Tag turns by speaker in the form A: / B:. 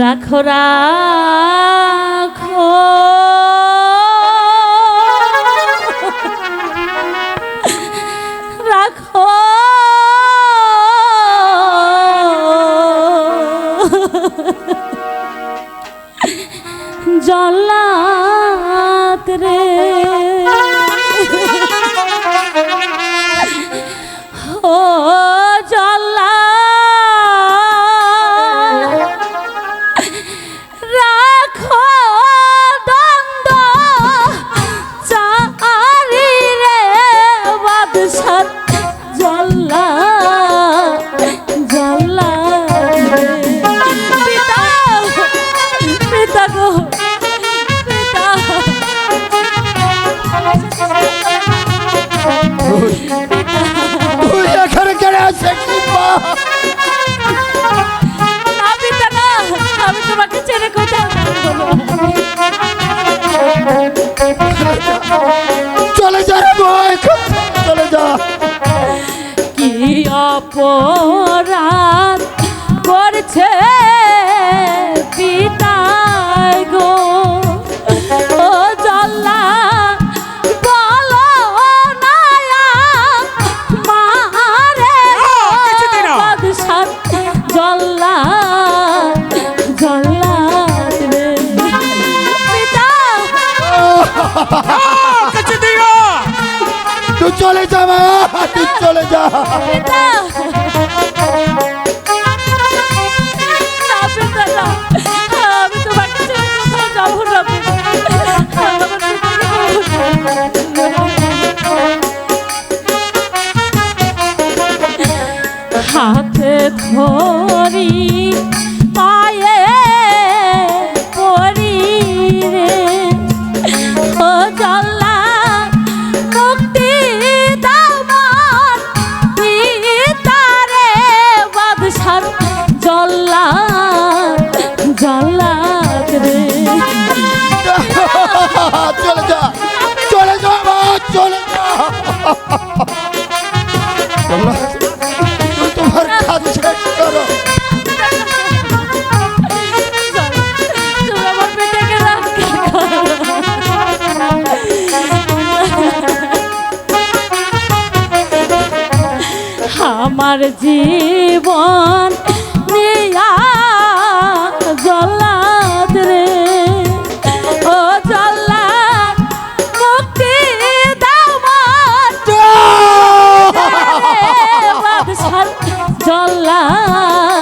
A: রাখো রাখো। রাখো। জল্লাত রে। অপরাধ করছে গো। ও জল্লা জল্লা জল্লা পিতা।
B: তুই চলে যা মা তুই চলে যা।
A: হাতে ধরি পায়ে জল্লা রে
B: চলে যা চলে যা মা চলে যা তোমরা তোমার কাজ শেষ করো।
A: আমার জীবন 啊